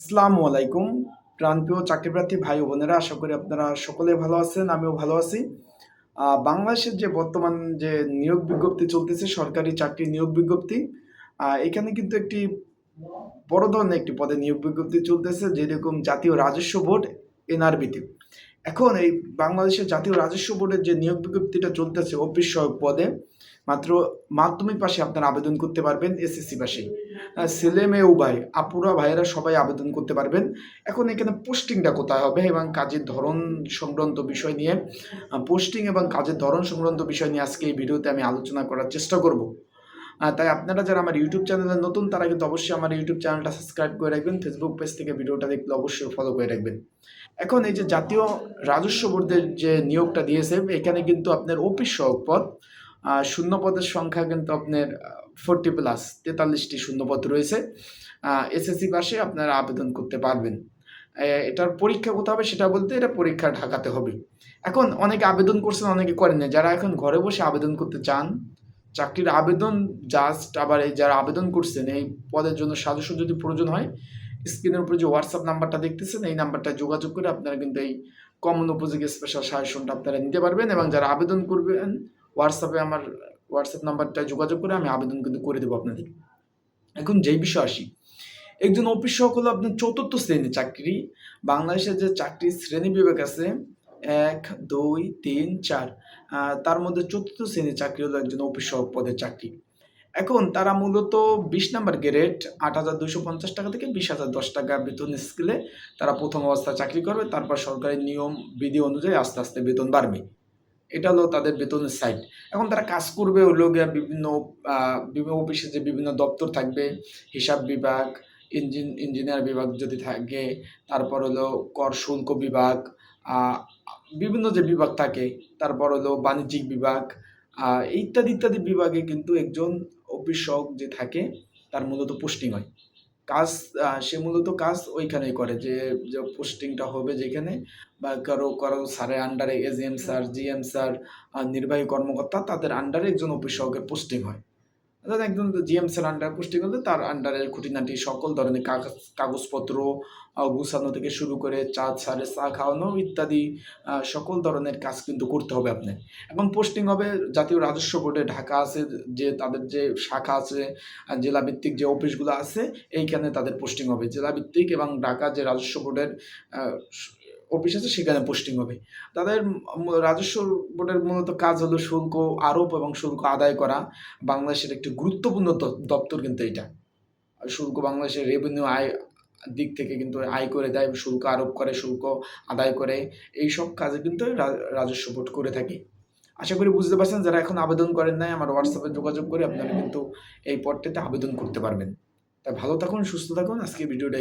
আসসালামু আলাইকুম। প্রাণপ্রিয় চাকরিপ্রার্থী ভাই বোনেরা, আশা করি আপনারা সকলে ভালো আছেন, আমিও ভালো আছি। বাংলাদেশের যে বর্তমান যে নিয়োগ বিজ্ঞপ্তি চলতেছে, সরকারি চাকরি নিয়োগ বিজ্ঞপ্তি এখানে কিন্তু একটি বড় ধরনের একটি পদে নিয়োগ বিজ্ঞপ্তি চলতেছে, যেরকম জাতীয় রাজস্ব বোর্ড, এনআরবিতে। এখন এই বাংলাদেশের জাতীয় রাজস্ব বোর্ডের যে নিয়োগ বিজ্ঞপ্তিটা চলতেছে, অফিস সহায়ক পদে মাত্র মাধ্যমিক পাশে আপনারা আবেদন করতে পারবেন এসএসসি পাশে। ছেলে মেয়ে উভয়, আপুরা, ভাইয়েরা সবাই আবেদন করতে পারবেন। এখন এখানে পোস্টিংটা কোথায় হবে এবং কাজের ধরন সংক্রান্ত বিষয় নিয়ে পোস্টিং এবং কাজের ধরন সংক্রান্ত বিষয় নিয়ে আজকে এই ভিডিওতে আমি আলোচনা করার চেষ্টা করব। তাই আপনারা যারা আমার ইউটিউব চ্যানেলে নতুন, তারা কিন্তু অবশ্যই আমার ইউটিউব চ্যানেলটা সাবস্ক্রাইব করে রাখবেন ফেসবুক পেজ থেকে ভিডিওটা দেখলে অবশ্যই ফলো করে রাখবেন। এখন এই যে জাতীয় রাজস্ব বোর্ডের যে নিয়োগটা দিয়েছে, এখানে কিন্তু আপনার অফিস সহক পদ আহ, শূন্য পদের সংখ্যা কিন্তু আপনার ফোরটি প্লাস তেতাল্লিশটি শূন্যপদ রয়েছে। এসএসসি পাশে আপনারা আবেদন করতে পারবেন। এটার পরীক্ষা কোথাও হবে সেটা বলতে এটা পরীক্ষা ঢাকাতে হবে। এখন অনেকে আবেদন করছেন অনেকে করেন না। যারা এখন ঘরে বসে আবেদন করতে চান চাকরির আবেদন জাস্ট আবার এই যারা আবেদন করছেন এই পদের জন্য সাজস্য যদি প্রয়োজন হয় স্ক্রিনের উপরে যে হোয়াটসঅ্যাপ নাম্বারটা দেখতেছেন এই নাম্বারটা যোগাযোগ করে আপনারা কিন্তু এই কমন উপযোগী স্পেশাল সাজেশনটা আপনারা নিতে পারবেন এবং যারা আবেদন করবেন হোয়াটসঅ্যাপে আমার হোয়াটসঅ্যাপ নাম্বারটা যোগাযোগ করে আমি আবেদন কিন্তু করে দেবো আপনাদের। এখন যেই বিষয় আসি, একজন অফিস সহক হলো আপনার চতুর্থ শ্রেণির চাকরি, বাংলাদেশের যে চাকরির শ্রেণি বিভাগ আছে, এক, দুই, তিন, চার তার মধ্যে চতুর্থ শ্রেণির চাকরি হলো একজন অফিস পদের চাকরি। এখন তারা মূলত বিশ নাম্বার গ্রেড, আট হাজার দুশো পঞ্চাশ টাকা থেকে বিশ হাজার দশ টাকা বেতন স্কেলে তারা প্রথম অবস্থায় চাকরি করবে, তারপর সরকারি নিয়ম, বিধি অনুযায়ী আস্তে আস্তে বেতন বাড়বে। এটা হলো তাদের বেতনের সাইড এখন তারা কাজ করবে হলো গিয়ে বিভিন্ন বিভিন্ন অফিসে যে বিভিন্ন দপ্তর থাকবে, হিসাব বিভাগ ইঞ্জিন ইঞ্জিনিয়ার বিভাগ যদি থাকে, তারপর হলো কর শুল্ক বিভাগ বিভিন্ন যে বিভাগ থাকে, তারপর হলো বাণিজ্যিক বিভাগ ইত্যাদি ইত্যাদি বিভাগে কিন্তু একজন অফিস যে থাকে, তার মূলত পোস্টিং হয়। কাজ সে মূলত কাজ ওইখানেই করে যে যে পোস্টিংটা হবে যেখানে বা কারও কারও স্যারের আন্ডারে এজিএম স্যার জিএম স্যার নির্বাহী কর্মকর্তা তাদের আন্ডারে একজন অফিস পোস্টিং হয়। অর্থাৎ একজন জিএম স্যার আন্ডারে হলে তার আন্ডারে খুঁটিনাটি সকল ধরনের কাগজ, কাগজপত্র গুছানো থেকে শুরু করে চা, ছাড়ে, চা খাওয়ানো ইত্যাদি সকল ধরনের কাজ কিন্তু করতে হবে আপনার এবং পোস্টিং হবে জাতীয় রাজস্ব বোর্ডে ঢাকা আছে যে তাদের যে শাখা আছে জেলাভিত্তিক যে অফিসগুলো আছে, এইখানে তাদের পোস্টিং হবে। জেলাভিত্তিক এবং ঢাকা যে রাজস্ব বোর্ডের অফিস আছে, সেখানে পোস্টিং হবে। তাদের রাজস্ব বোর্ডের মূলত কাজ হলো শুল্ক আরোপ এবং শুল্ক আদায় করা। বাংলাদেশের একটি গুরুত্বপূর্ণ দপ্তর কিন্তু এটা। শুল্ক বাংলাদেশের রেভিনিউ আয় দিক থেকে কিন্তু আয় করে দেয়, শুল্ক আরোপ করে, শুল্ক আদায় করে। এই সব কাজে কিন্তু রাজস্ব বোর্ড করে থাকে। আশা করি বুঝতে পারছেন, যারা এখন আবেদন করেন নাই, আমার হোয়াটসঅ্যাপে যোগাযোগ করে আপনারা কিন্তু এই পদটিতে আবেদন করতে পারবেন। তাই ভালো থাকুন, সুস্থ থাকুন আজকে ভিডিওটা